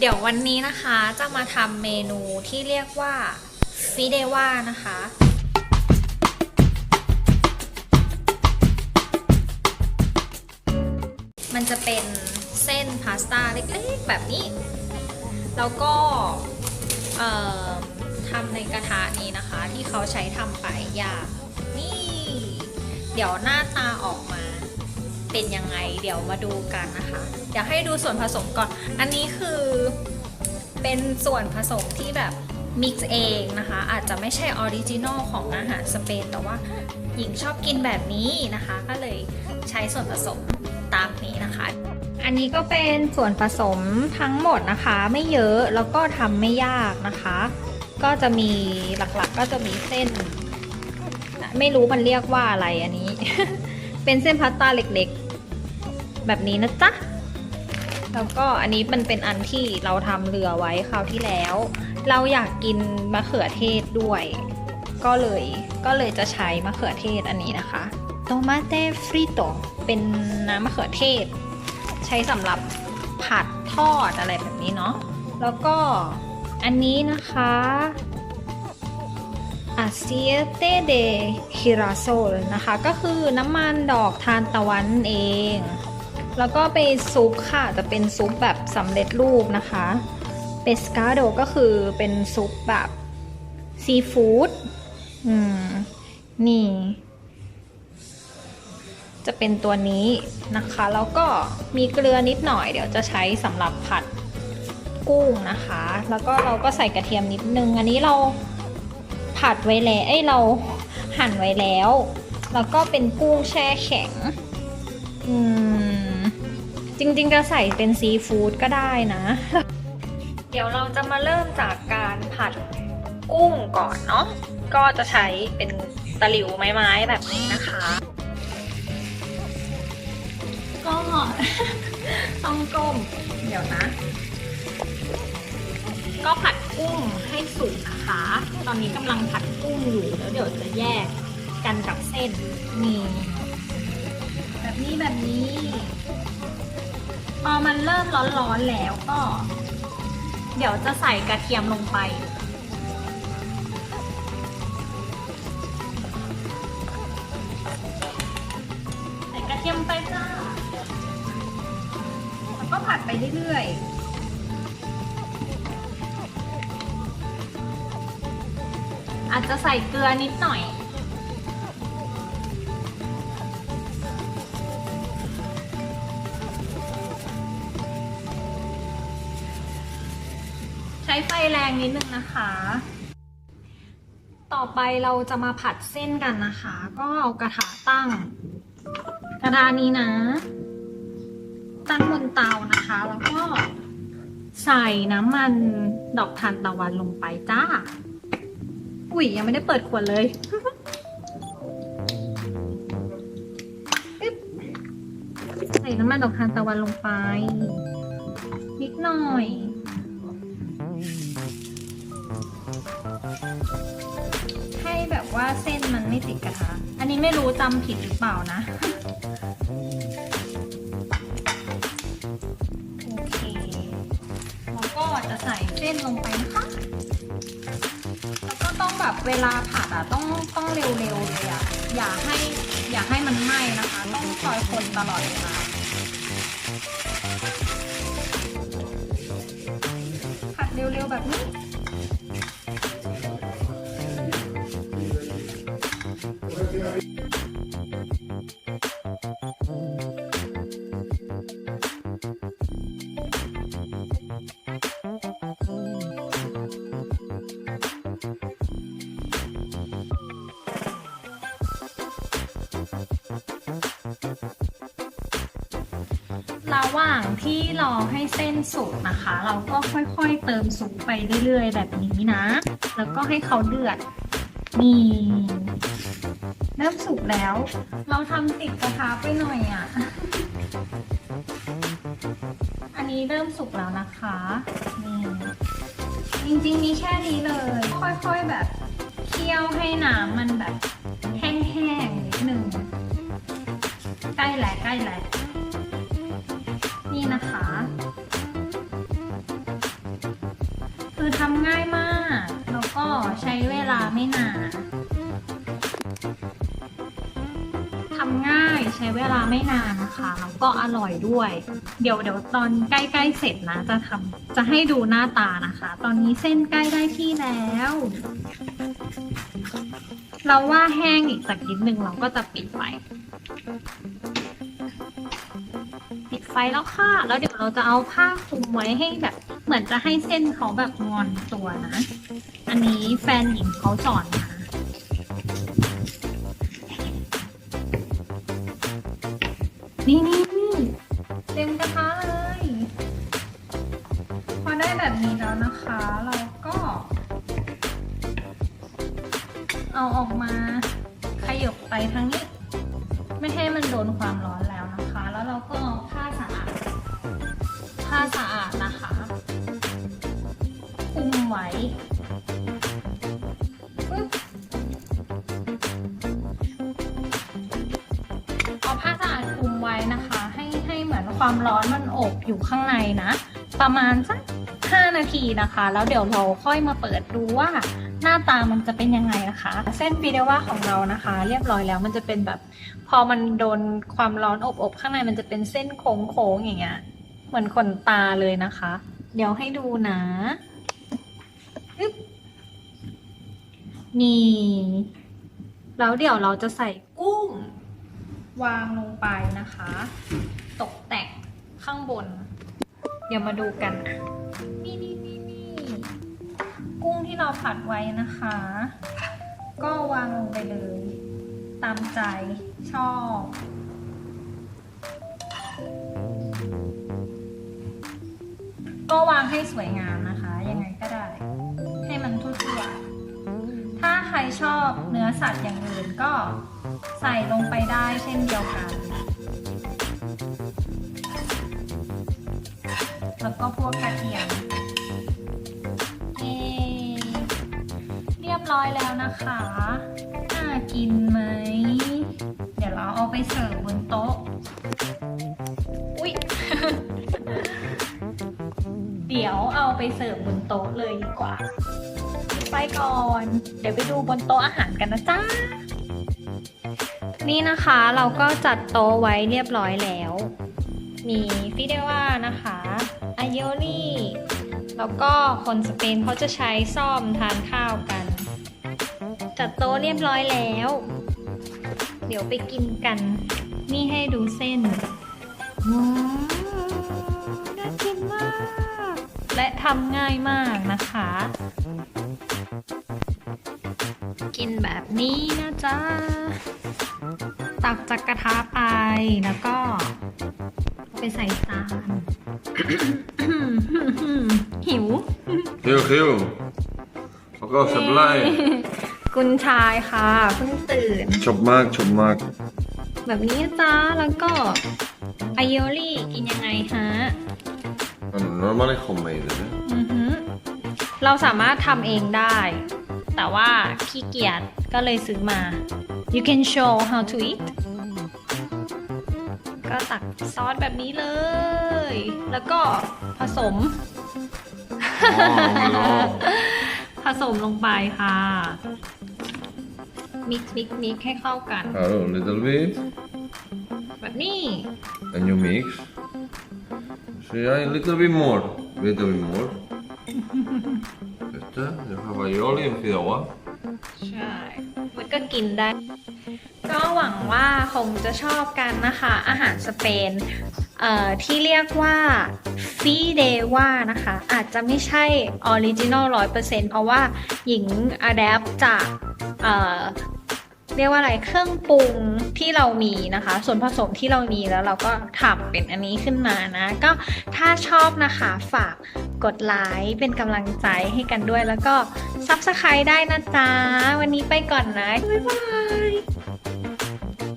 เดี๋ยววันนี้นะคะจะมาทำเมนูที่เรียกว่าฟิเดว่านะคะ มันจะเป็นเส้นพาสต้าเล็กๆแบบนี้ แล้วก็ทำในกระทะนี้นะคะ ที่เขาใช้ทำไปย่างนี่ เดี๋ยวหน้าตาออกมา เป็นยังไง เดี๋ยวมาดูกันนะคะเดี๋ยวให้ดูส่วนผสมก่อน อันนี้คือเป็นส่วนผสมที่แบบมิกซ์เองนะคะ อาจจะไม่ใช่ออริจินอลของอาหารสเปน แต่ว่าหญิงชอบกินแบบนี้นะคะ ก็เลยใช้ส่วนผสมตามนี้นะคะ อันนี้ก็เป็นส่วนผสมทั้งหมดนะคะ ไม่เยอะแล้วก็ทำไม่ยากนะคะ ก็จะมีหลักๆก็จะมีเส้น ไม่รู้มันเรียกว่าอะไรอันนี้ เป็นเส้นพาสต้าเล็กๆ แบบนี้นะจ๊ะ แล้วก็อันนี้มันเป็นอันที่เราทำเรือไว้คราวที่แล้ว เราอยากกินมะเขือเทศด้วย ก็เลยก็เลยจะใช้มะเขือเทศอันนี้นะคะโตมาเต้ฟริโตเป็นน้ำมะเขือเทศ ใช้สำหรับผัดทอดอะไรแบบนี้เนาะ แล้วก็อันนี้นะคะ aceite de girasol นะคะ ก็คือน้ำมันดอกทานตะวันเอง แล้วก็เป็นซุปค่ะจะเป็นซุปแบบสำเร็จรูปนะคะเปสกาโดก็คือเป็นซุปแบบซีฟู้ดอืมนี่ จะเป็นตัวนี้นะคะ แล้วก็มีเกลือนิดหน่อย เดี๋ยวจะใช้สำหรับผัดกุ้งนะคะ แล้วก็เราก็ใส่กระเทียมนิดนึง อันนี้เราผัดไว้แล้วเอ้ยเราหั่นไว้แล้ว แล้วก็เป็นกุ้งแช่แข็ง อืม จริงๆจะใส่เป็นซีฟู้ดก็ได้นะ เดี๋ยวเราจะมาเริ่มจากการผัดกุ้งก่อนเนาะก็จะใช้เป็นตะหลิวไม้ๆแบบนี้นะคะ ก็ต้องก้มเดี๋ยวนะ ก็ผัดกุ้งให้สุกนะคะ ตอนนี้กำลังผัดกุ้งอยู่แล้วเดี๋ยวจะแยกกันกับเส้นนี่แบบนี้แบบนี้ พอมันเริ่มร้อนๆแล้วก็ เดี๋ยวจะใส่กระเทียมลงไป ใส่กระเทียมไปจ้า แล้วก็ผัดไปเรื่อยๆอาจจะใส่เกลือนิดหน่อย ใช้ไฟแรงนิดนึงนะคะ ต่อไปเราจะมาผัดเส้นกันนะคะ ก็เอากระทะตั้ง กระทะนี้นะ ตั้งบนเตานะคะ แล้วก็ใส่น้ำมันดอกทานตะวันลงไปจ้า อุ้ยยังไม่ได้เปิดขวดเลยใส่น้ำมันดอกทานตะวันลงไป นิดหน่อย ไม่ติดกระทะอันนี้ไม่รู้จำผิดหรือเปล่านะ โอเคแล้วก็จะใส่เส้นลงไปนะคะแล้วก็ต้องแบบเวลาผัดอะต้องต้องเร็วๆเลยอะอย่าให้อย่าให้มันไหม้นะคะ ต้องคอยคนตลอดเวลาผัดเร็วๆแบบนี้ ระหว่างที่รอให้เส้นสุกนะคะ เราก็ค่อยๆเติมซุปไปเรื่อยๆ แบบนี้นะ แล้วก็ให้เขาเดือดนี่เริ่มสุกแล้ว เราทำติดกระทะไปหน่อยอะ อันนี้เริ่มสุกแล้วนะคะนี่จริงๆมีแค่นี้เลย ค่อยๆแบบเคี่ยวให้น้ำมันแบบแห้งๆนิดหนึ่งใกล้แล้วใกล้แล้ว ทำง่ายมาก แล้วก็ใช้เวลาไม่นานทำง่ายใช้เวลาไม่นานนะคะแล้วก็อร่อยด้วย เดี๋ยวเดี๋ยวตอนใกล้ๆเสร็จนะ จะทำจะให้ดูหน้าตานะคะ ตอนนี้เส้นใกล้ได้ที่แล้ว เราว่าแห้งอีกสักนิดหนึ่งเราก็จะปิดไฟปิดไฟแล้วค่ะ แล้วเดี๋ยวเราจะเอาผ้าคลุมไว้ให้แบบ เหมือนจะให้เส้นเขาแบบงอนตัวนะ อันนี้แฟนหญิงเขาสอนมานี่นี่นี่เต็มกระทะเลย พอได้แบบนี้แล้วนะคะ เราก็ เอาออกมาขยบไปทางนี้ ไว้เอาผ้าสะอาดคลุมไว้นะคะ ให้ให้เหมือนความร้อนมันอบอยู่ข้างในนะ ประมาณสัก5นาทีนะคะ แล้วเดี๋ยวเราค่อยมาเปิดดูว่าหน้าตามันจะเป็นยังไงนะคะ เส้นฟิเดว่าของเรานะคะ เรียบร้อยแล้วมันจะเป็นแบบ พอมันโดนความร้อนอบๆข้างในมันจะเป็นเส้นโค้งๆอย่างเงี้ยเหมือนขนตาเลยนะคะ เดี๋ยวให้ดูนะอึ๊บ นี่แล้วเดี๋ยวเราจะใส่กุ้ง วางลงไปนะคะ ตกแต่งข้างบน เดี๋ยวมาดูกัน นี่นี่นี่นี่กุ้งที่เราผัดไว้นะคะ ก็วางลงไปเลย ตามใจชอบก็วางให้สวยงาม อบเนื้อสัตว์อย่างอื่นก็ใส่ลงไปได้เช่นเดียวกัน แล้วก็พวกกระเทียมเย้เรียบร้อยแล้วนะคะ น่ากินไหม เดี๋ยวเราเอาไปเสิร์ฟบนโต๊ะ ไปเสิร์ฟบนโต๊ะเลยดีกว่า ไปก่อน เดี๋ยวไปดูบนโต๊ะอาหารกันนะจ๊ะนี่นะคะเราก็จัดโต๊ะไว้เรียบร้อยแล้ว มีฟิเดว่านะคะอายโอลี่แล้วก็คนสเปนเขาจะใช้ซ่อมทานข้าวกัน จัดโต๊ะเรียบร้อยแล้ว เดี๋ยวไปกินกัน นี่ให้ดูเส้นว้า ทำง่ายมากนะคะ กินแบบนี้นะจ๊ะ ตักจากกระทะไปแล้วก็ ไปใส่จาน หิว Heel, heel. Ook al ze blij. คุณชายค่ะเพิ่งตื่น Chop maak, chop maak. แบบนี้นะจ๊ะแล้วก็ไอโอลี่กินยังไงฮะ En normaal ik gewoon mede, hè. อือหือเราสามารถทำเองได้ แต่ว่าขี้เกียจก็เลยซื้อมา you can show how to eat ก็ตักซอสแบบนี้เลย แล้วก็ผสม Oh, ผสมลงไปค่ะ มิกซ์มิกซ์มิกซ์ให้เข้ากัน Oh, a little bit. แบบนี้ And you mix. So yeah, a little bit more. Little bit more. Vete, dan gaan we aioli en fideuà. ใช่มันก็กินได้ ก็หวังว่าคงจะชอบกันนะคะ อาหารสเปนเอ่อที่เรียกว่าฟีเดว่านะคะ อาจจะไม่ใช่ออริจินอลร้อยเปอร์เซ็นต์เพราะว่าหญิงอะแดปจากเอ่อ เรียกว่าอะไรเครื่องปรุงที่เรามีนะคะ ส่วนผสมที่เรามีแล้วเราก็ทำเป็นอันนี้ขึ้นมานะ ก็ถ้าชอบนะคะฝากกดไลค์เป็นกำลังใจให้กันด้วย แล้วก็ซับสไครต์ได้นะจ๊ะ วันนี้ไปก่อนนะ บ๊ายบาย